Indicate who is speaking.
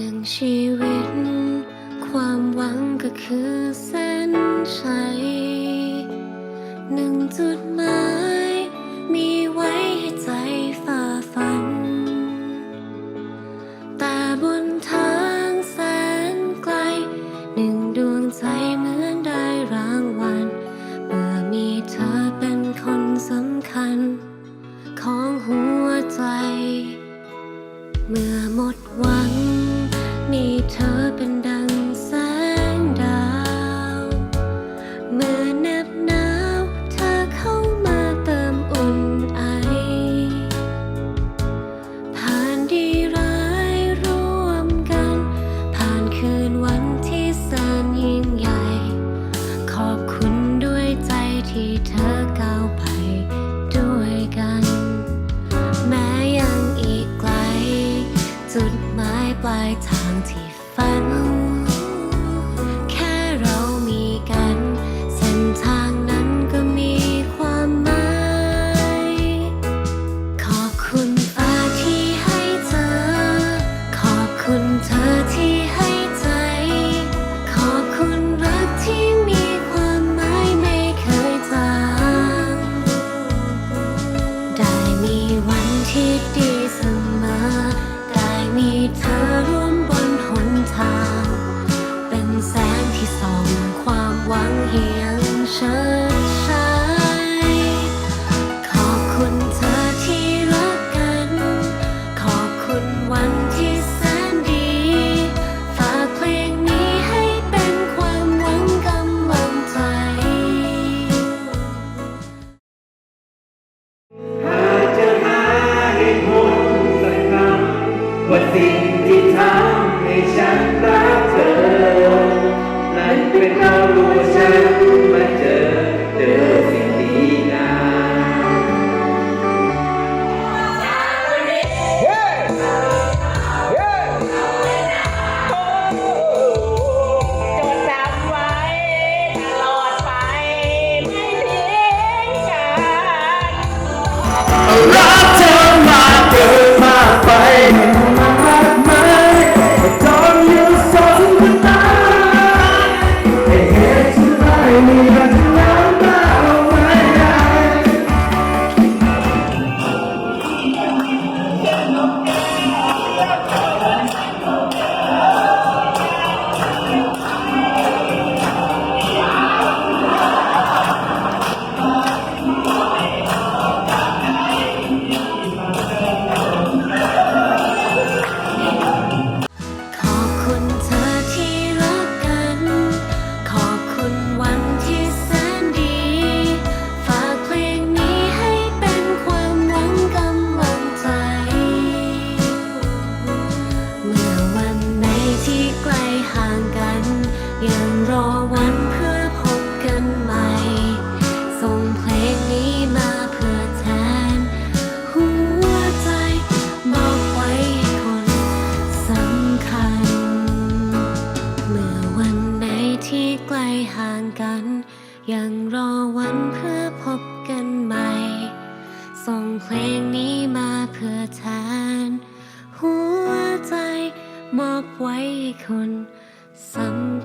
Speaker 1: หนึ่งชีวิต ความหวังก็คือเส้นชัยหนึ่งจุดหมาย มีไว้ให้ใจฝ่าฝัน แต่บนทางแสนไกล หนึ่งดวงใจเหมือนได้รางวัล เมื่อมีเธอเป็นคนสำคัญ ของหัวใจ เมื่อหมดหวัง มีเธอเป็น ทางที่ฝัน แค่เรามีกัน เส้นทางนั้นก็มีความหมาย ขอบคุณฟ้าที่ให้เธอ ขอบคุณเธอที่ให้ใจ ขอบคุณรักที่มีความหมายไม่เคยจาง ได้มีวันที่ดี ที่ส่องความหวังเหียงเชิดชายขอบคุณเธอที่รักกัน ขอบคุณวันที่แสนดี ฝากเพลงนี้ให้เป็นความหวังกำลังใจ
Speaker 2: หากจะหาเหตุผลสักคำว่าสิ่งที่ทำให้ฉันรักเธอ นั้นเป็นเพราะรู้ว่าฉันมาเจอเจอ
Speaker 1: คนสำ